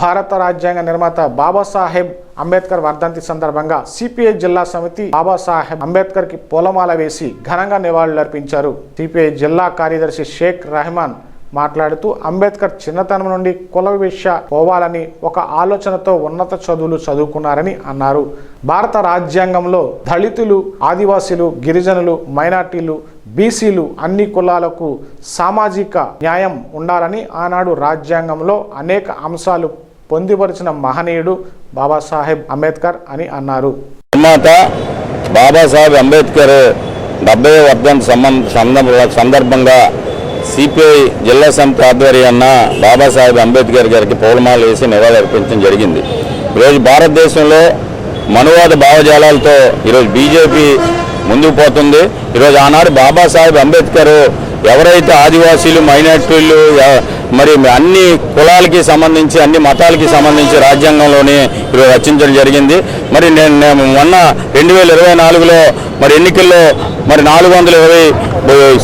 భారత రాజ్యాంగ నిర్మాత బాబాసాహెబ్ అంబేద్కర్ వర్ధంతి సందర్భంగా సిపిఐ జిల్లా సమితి బాబాసాహెబ్ అంబేద్కర్కి పూలమాల వేసి ఘనంగా నివాళులర్పించారు. సిపిఐ జిల్లా కార్యదర్శి షేక్ రెహమాన్ మాట్లాడుతూ అంబేద్కర్ చిన్నతనం నుండి కుల విష పోవాలని ఒక ఆలోచనతో ఉన్నత చదువులు చదువుకున్నారని అన్నారు. భారత రాజ్యాంగంలో దళితులు ఆదివాసీలు గిరిజనులు మైనార్టీలు బీసీలు అన్ని కులాలకు సామాజిక న్యాయం ఉండాలని ఆనాడు రాజ్యాంగంలో అనేక అంశాలు పొందుపరిచిన మహనీయుడు బాబాసాహెబ్ అంబేద్కర్ అని అన్నారు. నిర్మాత బాబాసాహెబ్ అంబేద్కర్ డెబ్బై వర్ధంతి సంబంధ సందర్భంగా సిపిఐ జిల్లా సమితి ఆధ్వర్యాన బాబాసాహెబ్ అంబేద్కర్ గారికి పౌలమాలు వేసి నివాళులర్పించడం జరిగింది. ఈరోజు భారతదేశంలో మనువాద భావజాలాలతో ఈరోజు బీజేపీ ముందుకు పోతుంది. ఈరోజు ఆనాడు బాబాసాహెబ్ అంబేద్కర్ ఎవరైతే ఆదివాసీలు మైనార్టీలు మరి అన్ని కులాలకి సంబంధించి అన్ని మతాలకి సంబంధించి రాజ్యాంగంలోనే ఈరోజు రచించడం జరిగింది. మరి నేను నేను మొన్న రెండు వేల ఇరవై నాలుగులో మరి ఎన్నికల్లో మరి నాలుగు వందల ఇరవై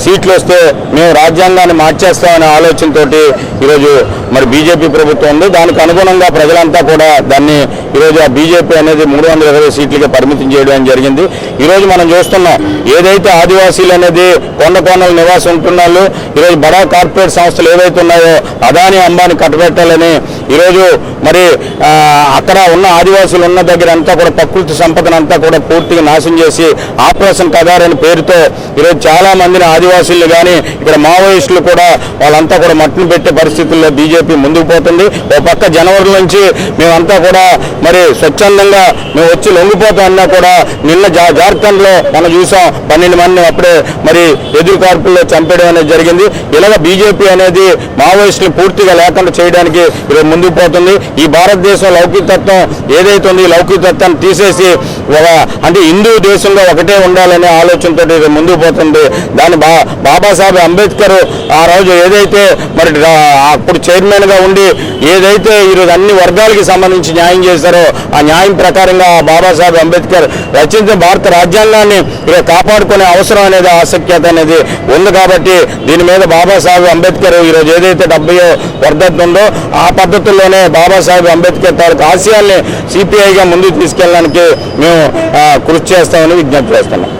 సీట్లు వస్తే మేము రాజ్యాంగాన్ని మార్చేస్తామనే ఆలోచనతోటి ఈరోజు మరి బీజేపీ ప్రభుత్వం ఉంది. దానికి అనుగుణంగా ప్రజలంతా కూడా దాన్ని ఈరోజు ఆ బీజేపీ అనేది మూడు వందల ఇరవై సీట్లకి పరిమితం చేయడం జరిగింది. ఈరోజు మనం చూస్తున్నాం ఏదైతే ఆదివాసీలు అనేది కొండ కోనల నివాసం ఉంటున్నాళ్ళు ఈరోజు బడా కార్పొరేట్ సంస్థలు ఏవైతే ఉన్నాయో అదాని అంబానీ కట్టబెట్టాలని. ఈరోజు మరి ఆ, అక్కడ ఉన్న ఆదివాసులు ఉన్న దగ్గర అంతా కూడా ప్రకృతి సంపదను అంతా కూడా పూర్తిగా నాశనం చేసి ఆపరేషన్ కదార్ అనే పేరుతో ఈరోజు చాలా మందిని ఆదివాసులు కానీ ఇక్కడ మావోయిస్టులు కూడా వాళ్ళంతా కూడా మట్టును పెట్టే పరిస్థితుల్లో బీజేపీ ముందుకు పోతుంది. ఓ పక్క జనవరి నుంచి మేమంతా కూడా మరి స్వచ్ఛందంగా మేము వచ్చి లొంగిపోతాం అన్నా కూడా నిన్న జా జార్ఖండ్లో మనం చూసాం పన్నెండు మందిని అప్పుడే మరి ఎదురు కార్పుల్లో చంపేయడం అనేది జరిగింది. ఇలాగ బీజేపీ అనేది మావోయిస్టులు పూర్తిగా లేకుండా చేయడానికి ముందుకు పోతుంది. ఈ భారతదేశం లౌకికతత్వం ఏదైతే ఉందో ఈ లౌకికతత్వాన్ని తీసేసి ఒక అంటే హిందూ దేశంలో ఒకటే ఉండాలనే ఆలోచనతో ఇది ముందుకు పోతుంది. దాని బా బాబాసాహెబ్ అంబేద్కర్ ఆ రోజు ఏదైతే మరి అప్పుడు చైర్మన్గా ఉండి ఏదైతే ఈరోజు అన్ని వర్గాలకి సంబంధించి న్యాయం చేశారో ఆ న్యాయం ప్రకారంగా బాబాసాహెబ్ అంబేద్కర్ రచించిన భారత రాజ్యాంగాన్ని కాపాడుకునే అవసరం అనేది ఆసక్యత అనేది ఉంది కాబట్టి దీని మీద బాబాసాహెబ్ అంబేద్కర్ ఈరోజు ఏదైతే డెబ్బై వర్ధంతి ఉందో ఆ పద్ధతుల్లోనే బాబాసాహెబ్ అంబేద్కర్ తాలూకు ఆశయాల్ని సిపిఐగా ముందుకు తీసుకెళ్ళడానికి మేము మేము కృషి చేస్తామని విజ్ఞప్తి చేస్తున్నాం.